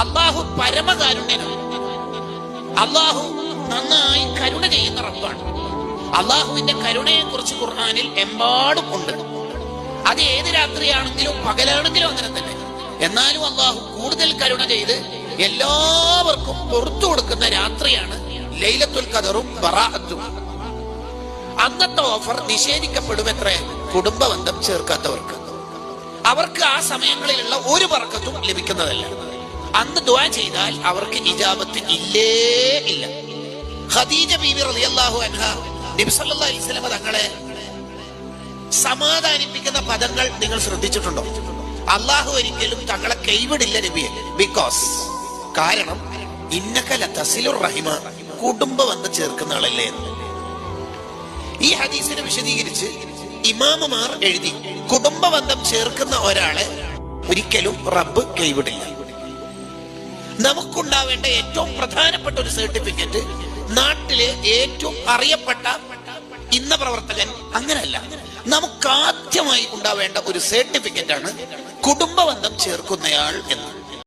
അള്ളാഹു പരമകാരുണ്യനാണ്. അള്ളാഹു നന്നായി കരുണ ചെയ്യുന്ന റബ്ബാണ്. അള്ളാഹുവിന്റെ കരുണയെ കുറിച്ച് ഖുർആാനിൽ എമ്പാടും ഉണ്ട്. അത് ഏത് രാത്രിയാണെങ്കിലും പകലാണെങ്കിലും അങ്ങനെ തന്നെ. എന്നാലും അള്ളാഹു കൂടുതൽ കരുണ ചെയ്ത് എല്ലാവർക്കും പുറത്തു കൊടുക്കുന്ന രാത്രിയാണ് ലൈലത്തുൽ കദറും ബറാഅത്തും. അന്നത്തെ ഓഫർ നിഷേധിക്കപ്പെടും എത്ര കുടുംബബന്ധം ചേർക്കാത്തവർക്ക്. അവർക്ക് ആ സമയങ്ങളിലുള്ള ഒരു പറക്കത്തും ലഭിക്കുന്നതല്ല. അന്ന് ദ്വാ ചെയ്താൽ അവർക്ക് ഇജാബത്ത് ഇല്ലേ ഇല്ല. ഖദീജ ബീബി റളിയല്ലാഹു അൻഹ നബി അലൈഹി വസല്ലം തങ്ങളെ സമാധാനിപ്പിക്കുന്ന പദങ്ങൾ നിങ്ങൾ ശ്രദ്ധിച്ചിട്ടുണ്ടോ? അള്ളാഹു ഒരിക്കലും തങ്ങളെ കൈവിടില്ല നബിയെ. ബിക്കോസ് കാരണം ഇന്നക്കല തസിലുർ റഹിമ കുടുംബ വന്ന് ചേർക്കുന്ന ആളല്ലേ ഈ ഹദീസിനെ വിശദീകരിച്ച് ഇമാമുമാർ എഴുതി കുടുംബ ബന്ധം ചേർക്കുന്ന ഒരാളെ ഒരിക്കലും റബ്ബ് കൈവിടില്ല. നമുക്കുണ്ടാവേണ്ട ഏറ്റവും പ്രധാനപ്പെട്ട ഒരു സർട്ടിഫിക്കറ്റ് നാട്ടിലെ ഏറ്റവും അറിയപ്പെട്ട ഇന്ന പ്രവർത്തകൻ അങ്ങനെയല്ല നമുക്ക് ആദ്യമായി ഉണ്ടാവേണ്ട ഒരു സർട്ടിഫിക്കറ്റ് ആണ് കുടുംബബന്ധം ചേർക്കുന്നയാൾ എന്ന്.